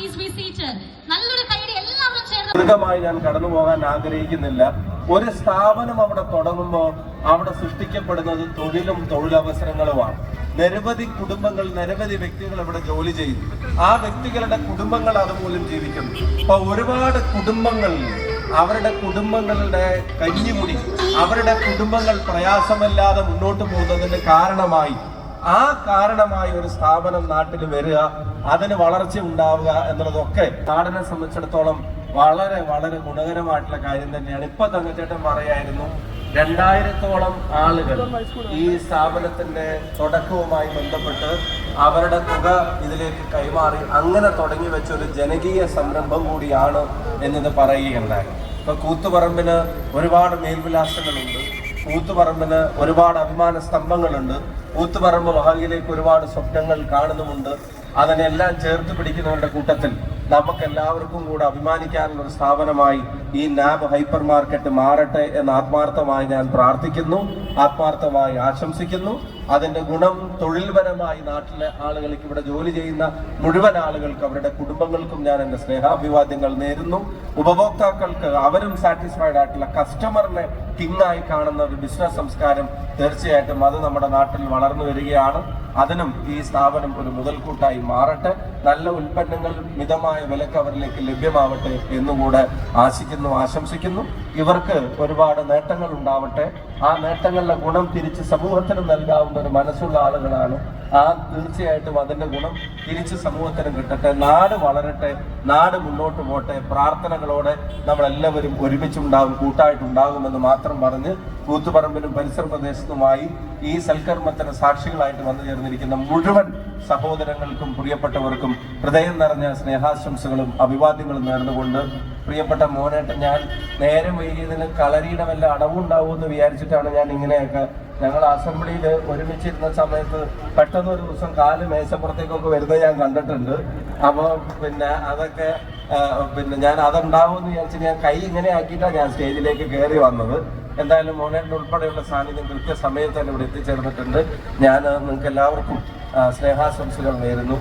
Please നല്ലൊരു എല്ലാവരും ഞാൻ കടന്നു പോകാൻ ആഗ്രഹിക്കുന്നില്ല. ഒരു സ്ഥാപനം അവിടെ തുടങ്ങുമ്പോൾ അവിടെ സൃഷ്ടിക്കപ്പെടുന്നത് തൊഴിലും തൊഴിലവസരങ്ങളുമാണ്. നിരവധി കുടുംബങ്ങൾ നിരവധി വ്യക്തികൾ ഇവിടെ ജോലി ചെയ്യുന്നു. ആ വ്യക്തികളുടെ കുടുംബങ്ങൾ അതുമൂലം ജീവിക്കുന്നു. അപ്പൊ ഒരുപാട് കുടുംബങ്ങൾ അവരുടെ കുടുംബങ്ങളുടെ കഞ്ഞിമുടി അവരുടെ കുടുംബങ്ങൾ പ്രയാസമല്ലാതെ മുന്നോട്ട് പോകുന്നതിന് കാരണമായി ആ കാരണമായി ഒരു സ്ഥാപനം നാട്ടിൽ വരിക അതിന് വളർച്ച ഉണ്ടാവുക എന്നുള്ളതൊക്കെ നാടിനെ സംബന്ധിച്ചിടത്തോളം വളരെ വളരെ ഗുണകരമായിട്ടുള്ള കാര്യം തന്നെയാണ്. ഇപ്പൊ തങ്കച്ചേട്ടൻ പറയായിരുന്നു രണ്ടായിരത്തോളം ആളുകൾ ഈ സ്ഥാപനത്തിന്റെ തുടക്കവുമായി ബന്ധപ്പെട്ട് അവരുടെ തുക ഇതിലേക്ക് കൈമാറി അങ്ങനെ തുടങ്ങി വെച്ച ഒരു ജനകീയ സംരംഭം കൂടിയാണ് എന്നത് പറയുകയുണ്ടായി. ഇപ്പൊ കൂത്തുപറമ്പിന് ഒരുപാട് മേൽവിലാസങ്ങളുണ്ട്. കൂത്തുപറമ്പിന് ഒരുപാട് അഭിമാന സ്തംഭങ്ങളുണ്ട്. കൂത്തുപറമ്പ് മഹാലിയിലേക്ക് ഒരുപാട് സ്വപ്നങ്ങൾ കാണുന്നുമുണ്ട്. അതിനെല്ലാം ചേർത്ത് പിടിക്കുന്നവരുടെ കൂട്ടത്തിൽ നമുക്ക് എല്ലാവർക്കും കൂടെ അഭിമാനിക്കാനുള്ള ഒരു സ്ഥാപനമായി ഈ നാബ് ഹൈപ്പർ മാർക്കറ്റ് മാറട്ടെ എന്ന് ആത്മാർത്ഥമായി ഞാൻ പ്രാർത്ഥിക്കുന്നു. ആത്മാർത്ഥമായി ആശംസിക്കുന്നു. അതിന്റെ ഗുണം തൊഴിൽപരമായി നാട്ടിലെ ആളുകൾക്ക് ഇവിടെ ജോലി ചെയ്യുന്ന മുഴുവൻ ആളുകൾക്ക് അവരുടെ കുടുംബങ്ങൾക്കും ഞാൻ എന്റെ സ്നേഹാഭിവാദ്യങ്ങൾ നേരുന്നു. ഉപഭോക്താക്കൾക്ക് അവരും സാറ്റിസ്ഫൈഡ് ആയിട്ടുള്ള കസ്റ്റമറിനെ കിങ്ങായി കാണുന്ന ഒരു ബിസിനസ് സംസ്കാരം തീർച്ചയായിട്ടും അത് നമ്മുടെ നാട്ടിൽ വളർന്നു വരികയാണ്. അതിനും ഈ സ്ഥാപനം ഒരു മുതൽക്കൂട്ടായി മാറട്ടെ. നല്ല ഉൽപ്പന്നങ്ങൾ മിതമായ വിലക്ക് അവരിലേക്ക് ലഭ്യമാവട്ടെ എന്നുകൂടെ ആശിക്കുന്നു ആശംസിക്കുന്നു. ഇവർക്ക് ഒരുപാട് നേട്ടങ്ങൾ ഉണ്ടാവട്ടെ. ആ നേട്ടങ്ങളുടെ ഗുണം തിരിച്ച് സമൂഹത്തിന് നൽകാവുന്ന ഒരു മനസ്സുള്ള ആളുകളാണ്. ആ തീർച്ചയായിട്ടും അതിന്റെ ഗുണം തിരിച്ച് സമൂഹത്തിന് കിട്ടട്ടെ. നാട് വളരട്ടെ. നാട് മുന്നോട്ട് പോട്ടെ പ്രാർത്ഥനകളോടെ നമ്മളെല്ലാവരും ഒരുമിച്ചുണ്ടാകും കൂട്ടായിട്ടുണ്ടാകുമെന്ന് മാത്രം പറഞ്ഞ് കൂത്തുപറമ്പിലും പരിസര പ്രദേശത്തുമായി ഈ സൽക്കർമ്മത്തിന് സാക്ഷികളായിട്ട് വന്നു ചേർന്നിരിക്കുന്ന മുഴുവൻ സഹോദരങ്ങൾക്കും പ്രിയപ്പെട്ടവർക്കും ഹൃദയം നിറഞ്ഞ സ്നേഹാശംസകളും അഭിവാദ്യങ്ങളും നേർന്നുകൊണ്ട് പ്രിയപ്പെട്ട മോനേട്ടൻ ഞാൻ നേരം വൈകിയതിന് കളരിയുടെ വല്ല അടവുണ്ടാവുമെന്ന് വിചാരിച്ചിട്ടാണ് ഞാൻ ഇങ്ങനെയൊക്കെ ഞങ്ങൾ അസംബ്ലിയിൽ ഒരുമിച്ചിരുന്ന സമയത്ത് പെട്ടെന്ന് ഒരു ദിവസം കാൽ മേശപ്പുറത്തേക്കൊക്കെ വരുന്നത് ഞാൻ കണ്ടിട്ടുണ്ട്. അപ്പോൾ പിന്നെ അതൊക്കെ പിന്നെ ഞാൻ അതുണ്ടാവുമെന്ന് വിചാരിച്ച് ഞാൻ കൈ ഇങ്ങനെ ആക്കിയിട്ടാണ് ഞാൻ സ്റ്റേജിലേക്ക് കയറി വന്നത്. എന്തായാലും മോനേട്ടൻ ഉൾപ്പെടെയുള്ള സാന്നിധ്യം കൃത്യസമയത്ത് തന്നെ ഇവിടെ എത്തിച്ചേർന്നിട്ടുണ്ട്. ഞാൻ നിങ്ങൾക്ക് എല്ലാവർക്കും സ്നേഹാശംസകൾ നേരുന്നു.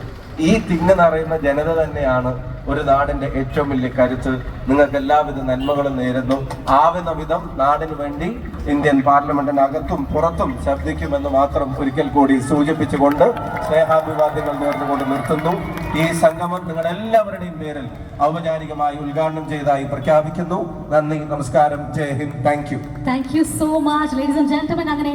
ഈ തിങ്ങ് നിറയുന്ന ജനത തന്നെയാണ് ഒരു നാടിന്റെ ഏറ്റവും വലിയ കരുത്ത്. നിങ്ങൾക്ക് എല്ലാവിധ നന്മകളും നേരുന്നു. ആവുന്ന വിധം നാടിന് വേണ്ടി ഇന്ത്യൻ പാർലമെന്റിനകത്തും പുറത്തും ശബ്ദിക്കുമെന്ന് മാത്രം ഒരിക്കൽ കൂടി സൂചിപ്പിച്ചുകൊണ്ട് സ്നേഹാഭിവാദ്യങ്ങൾ നേർന്നുകൊണ്ട് നിർത്തുന്നു. ഈ സംഗമം നിങ്ങളെല്ലാവരുടെയും പേരിൽ ഔപചാരികമായി ഉദ്ഘാടനം ചെയ്തതായി പ്രഖ്യാപിക്കുന്നു. നന്ദി നമസ്കാരം. ജയ് Hind. Thank you. Thank you so much ladies and gentlemen അങ്ങനെ